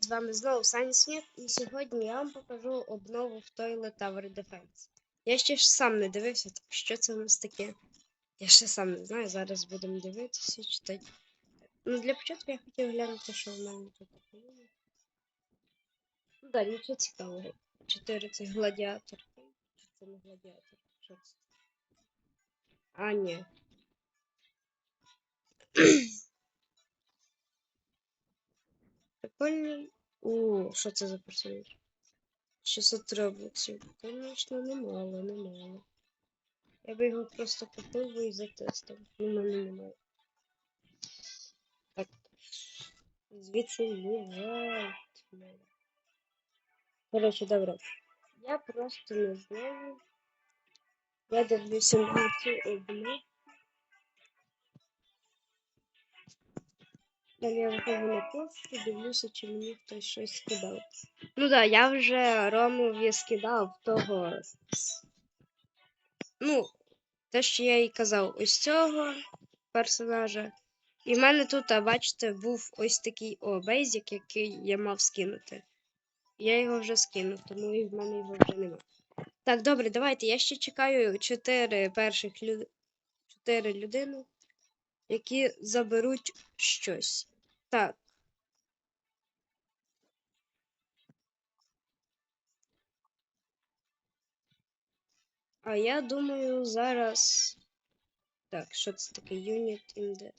З вами знову Сміт, і сьогодні я вам покажу обнову в Toilet Tower Defense. Я ще ж сам не дивився, так що це у нас таке. Я ще сам не знаю, зараз будемо дивитися, читати. Ну, для початку я хотів глянути, що в мене тут є. Ну да, нічого цікавого. Чотири це гладіатор. Чи це не гладіатор? Що це? А, ні. Прикольний. О, що це за персонаж? 600 роблоксів. Конечно, немало, немало. Я би його просто купив і затестив. Ну, в мене немає. Так. Звідси лежать. Коротше, добре. Я просто не знаю. Я дивлюся на цю обновку. Далі я виходжу на пошту, дивлюся, чи мені хтось щось скидав. Ну так, да, я вже Ромові скидав того. Ну, те, що я їй казав, ось цього персонажа. І в мене тут, бачите, був ось такий о, бейзик, який я мав скинути. Я його вже скинув, тому і в мене його вже немає. Так, добре, давайте. Я ще чекаю чотири перших люд... чотири людини, які заберуть щось. Так. А я думаю, зараз. Так, що це таке? Unit in.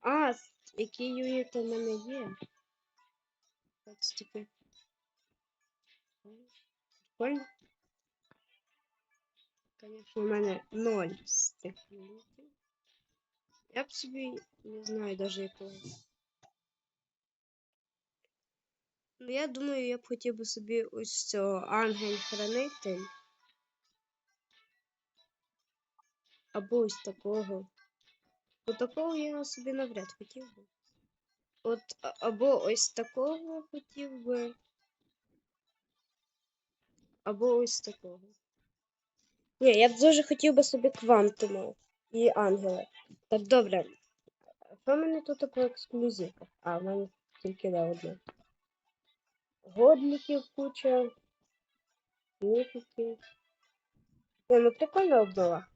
А, які юніти в мене є? Що це таке? Прикольно. Звісно, в мене ноль з тих юнітів. Я б собі не знаю даже якого. Ну, я думаю, я б хотів би собі ось цього ангель-хранитель. Або ось такого. Бо такого я собі навряд хотів би. От або ось такого хотів би. Або ось такого. Ні, я б дуже хотів би собі квантума і ангела. Так, добре. Що в мене тут по ексклюзивах? А, в мене тільки да, одне. Годліків куча. Міфіків. Не, ну прикольна обнова.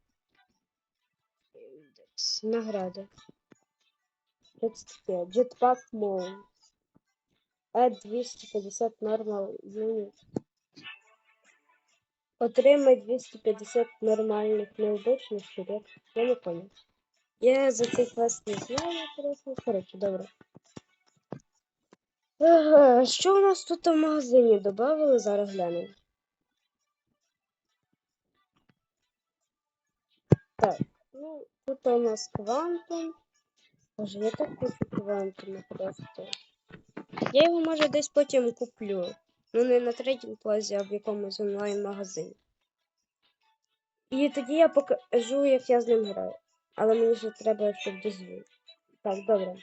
Індекс. Награда. Це таке? Jetpack Mode. Add 250 normal unit. Отримай 250 нормальних необичних щурів. Я не понял. Я за цей квест не знаю, коротше. Коротше, добре. Еге, Що у нас тут в магазині додали? Зараз глянемо. Так, ну, тут у нас квантум. Боже, я так хочу квантума просто. Я його, може, десь потім куплю. Ну, не на третьому плазі, а в якомусь онлайн-магазині. І тоді я покажу, як я з ним граю. Але мені ще треба, щоб дозвіл. Так, добре.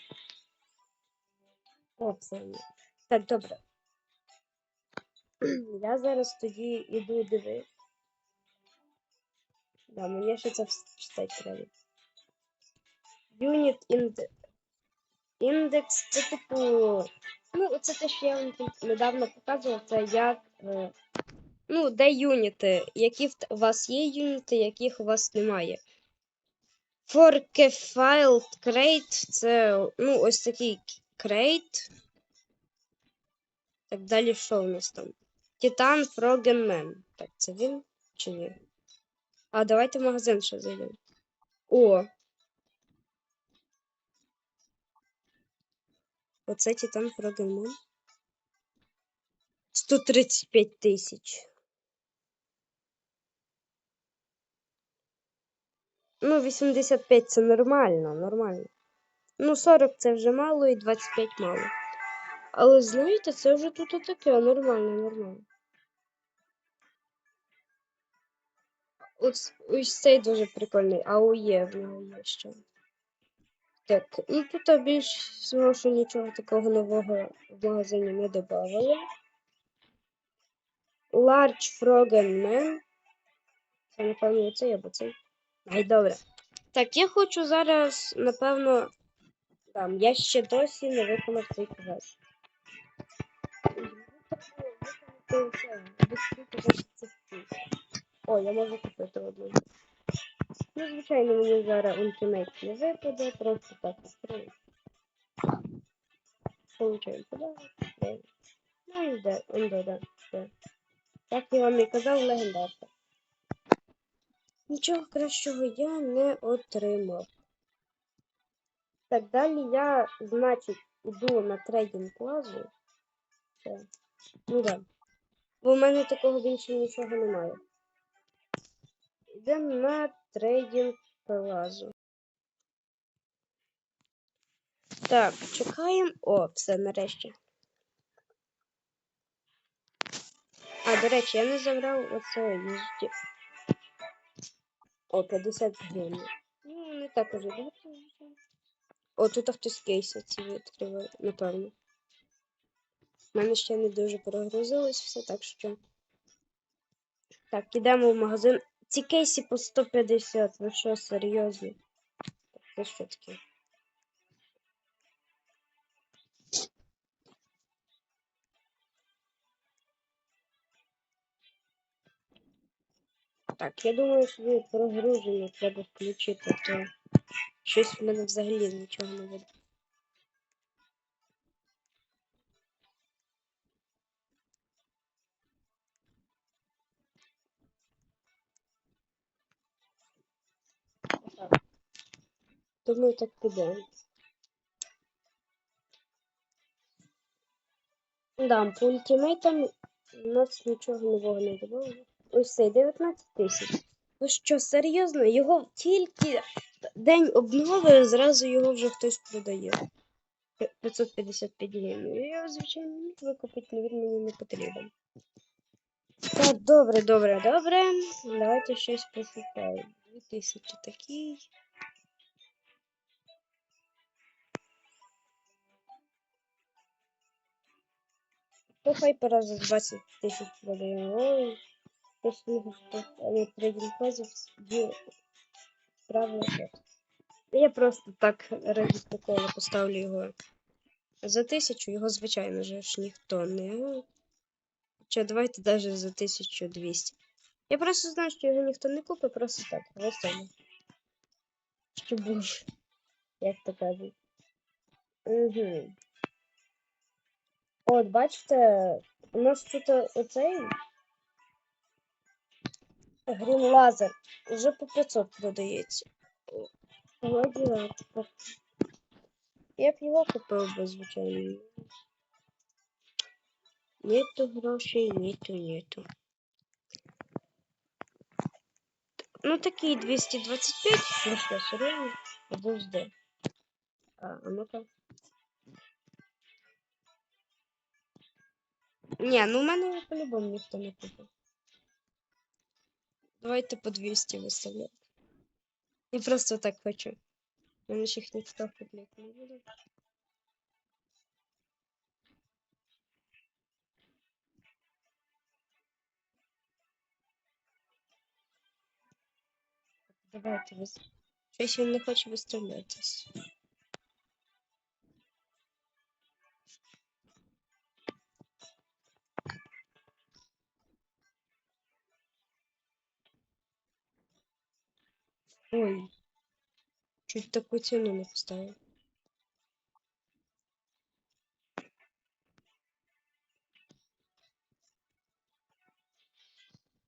О, все. Так, добре. Я зараз тоді іду дивитися. Да, мені ще це читати треба. Unit Index. Індекс це типу. Ну, це те, що я вам недавно показував, це як. Е, ну, де юніти, які в у вас є юніти, яких у вас немає. Forkefiled Crate це ну, ось такий крейт. Так далі що у нас там? Титан Man. Так, це він чи ні? А давайте в магазин ще зайдемо. О! Оце Титан Man. 135 тисяч. Ну, 85 це нормально, нормально. Ну, 40 це вже мало і 25 мало. Але знаєте, це вже тут таке нормально, нормально. Ось, ось цей дуже прикольний, АОЄ в нього є ще. Так, ну тут більш всього, що нічого такого нового в магазині не додавали. Large Frogen Man. Це, напевно, оцей або цей. Добре. Так, я хочу зараз, напевно, Там, я ще досі не виконав цей квест. О, я можу купити одну. Ну, звичайно, мені зараз ультимейт не випаде, просто так відкрию. Получаємо подарок. Ну і де, он де, де. Як я вам і казав, легендарка. Нічого кращого я не отримав. Так, далі я, значить, іду на трейдинг плазу. Все. Ну да. Бо в мене такого більше нічого немає. Йдемо на трейдинг плазу. Так, чекаємо. О, все нарешті. А, до речі, я не забрав оце. О, 50 гривень. Ну, не так уже багато. О, тут хтось кейси ці відкриває, напевно. У мене ще не дуже перегрузилось все, так що. Так, ідемо в магазин. Ці кейси по 150. Ви що, серйозно? Так, Це що таке? Так, я думаю, що прогруження треба включити, то щось в мене взагалі нічого не буде. Думаю, так піде. Да, по ультимейтам у нас нічого нового не було. Ось цей 19 тисяч. Ви що, серйозно? Його тільки день обнови, зразу його вже хтось продає. 555 гривень. Я його, звичайно, міг викупити, але мені не потрібен. Так, добре, добре, добре. Давайте щось пошукаємо. 2000 такий. То хайпера за 20 тисяч продає. Ой, хтось не але трейдинг класів є правильно. Я просто так ради приколу поставлю його за тисячу, його, звичайно же ж ніхто не. Чи давайте навіть за 1200. Я просто знаю, що його ніхто не купить, просто так, весело. Що був, як то кажуть. Угу. От, бачите, у нас тут оцей Грін лазер вже по 500 продається. Гладіатор. Я б його купив би, звичайно. Нету грошей, нету, нету. Ну такий 225. Ну що, серйозно? Подожди. А, а ну-ка. Ні, ну в мене його по-любому ніхто не купив. Давайте по 200 виставляти. Я просто так хочу. Мене ж їх ніхто не буде. Давайте вис... Щось він не хоче виставлятись. Ой. Чуть таку ціну не поставив.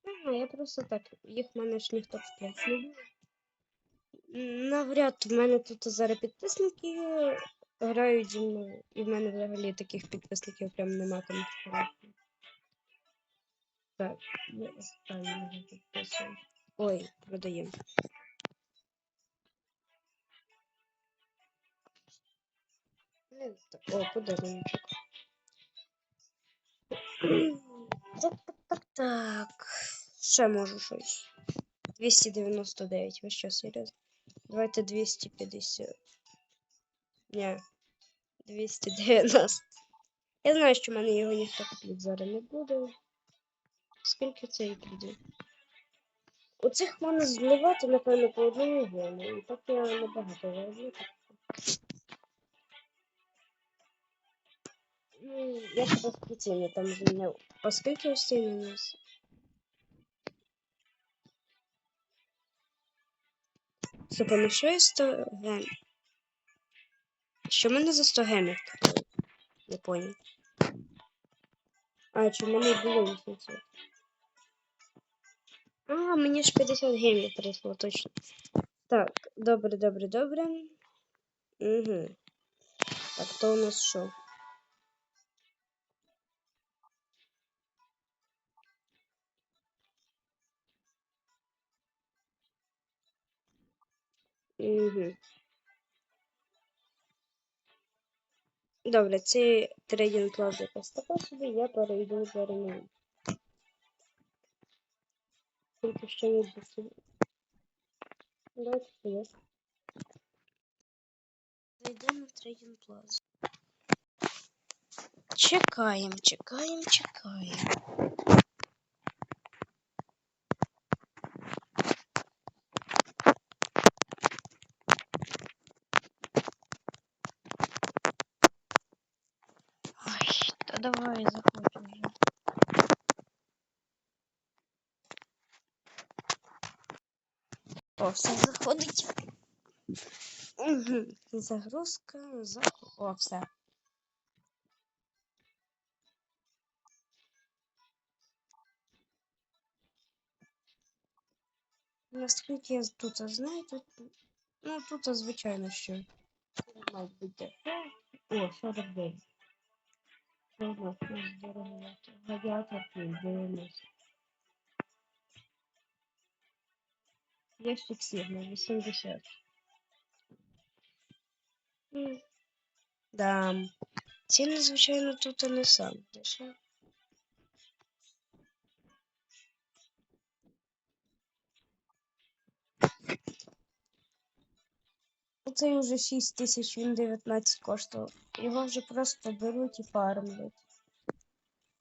Ага, я просто так. Їх в мене ж ніхто купляти не буде. Навряд в мене тут зараз підписники грають зі мною. І в мене взагалі таких підписників прям нема сказати. Так, я останнього підписую. Ой, продаємо. О, подаруночок. Так, так, так, так. Ще можу щось. 299, ви що, серйозно? Давайте 250. Ні. 290. Я знаю, що в мене його ніхто купити зараз не буде. Скільки це і прийде? Оцих можна зливати, напевно, по одному гену. І так я набагато зароблю. Я тебе спеціально там змінив. Оскільки ось цей у нас? Супа, ну що є 100 гем? Що в мене за 100 гемів такої? Не понял. А, чи в мене було 800? А, мені ж 50 гемів прийшло, точно. Так, добре, добре, добре. Угу. Так, то у нас що? Угу. Добре, це трейдинг плаза якась така собі, я перейду до ремонту. Тільки що не досить. Давайте сюди. Зайдемо в трейдинг плазу. Чекаємо, чекаємо, чекаємо. Ой, та давай заходь уже. О, все заходить. Угу. Загрузка, заход. О, все. Наскільки я тут знаю, тут. Ну, тут, звичайно, що. Має бути. О, 49. Що в нас здорово? Радіатор плюс 90. Ящик сірна, 80. М, Да. Ціни, звичайно, тут не сам дешев. Оцей уже 6 тисяч, він 19 коштував. Його вже просто беруть і фармлять.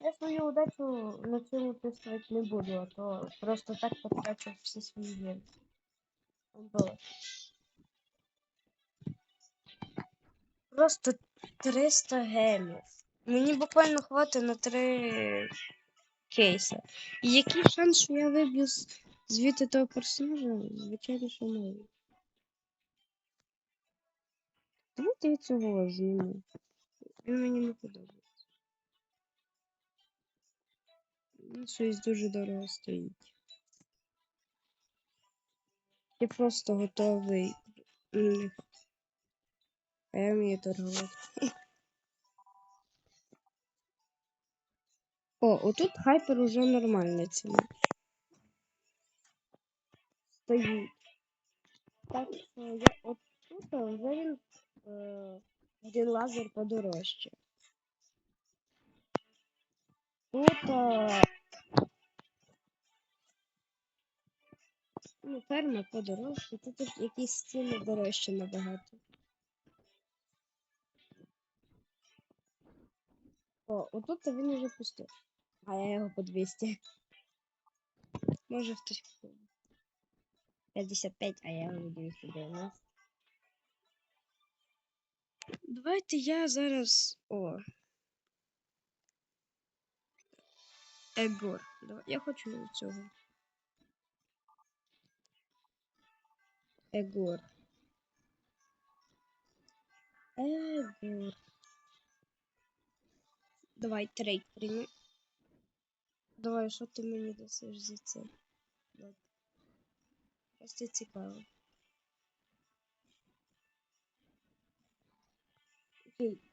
Я свою удачу на цьому тестувати не буду, а то просто так потрачу всі свої геми. Або Просто 300 гемів. Мені буквально хватить на 3 кейси. І який шанс, що я виб'ю звідти того персонажа? Звичайно, що маю. Давайте я цього зніму. Він мені не подобається. Він щось дуже дорого стоїть. Я просто готовий. А я вмію торгувати. О, отут хайпер уже нормальна ціна. Стоїть. Так що я от тут вже він е, один лазер подорожче. Тут ну, ферма подорожче, тут ж якісь ціни дорожче набагато. О, отут він уже пустив. А я його по 200. Може хтось купив. 55, а я його 290. Давайте я зараз. О. Егор. Я хочу цього. Егор. Егор. Давай трейд прийми. Давай, що ти мені досиш за це? Просто цікаво. Окей.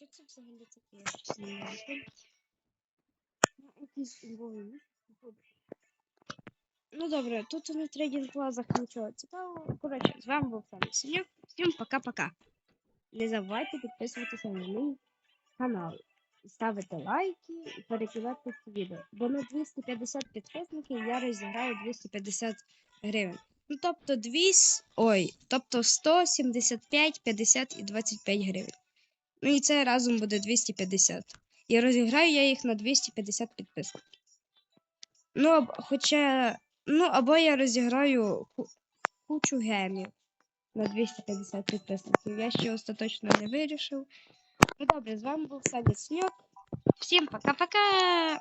Що це взагалі таке? Ну, якийсь убогий. Ну добре, тут на трейдинг плазах нічого цікавого. Коротше, з вами був Фан Синьок. Всім пока-пока. Не забувайте підписуватися на мій канал. Ставити лайки і перекидати це відео. Бо на 250 підписників я розіграю 250 гривень. Ну, тобто 200, ой, тобто 100, 75, 50 і 25 гривень. Ну і це разом буде 250. І розіграю я їх на 250 підписників. Ну, хоча, ну, або я розіграю кучу гемів на 250 підписників. Я ще остаточно не вирішив. Ну добре, з вами був Саня Сньок. Всім пока-пока!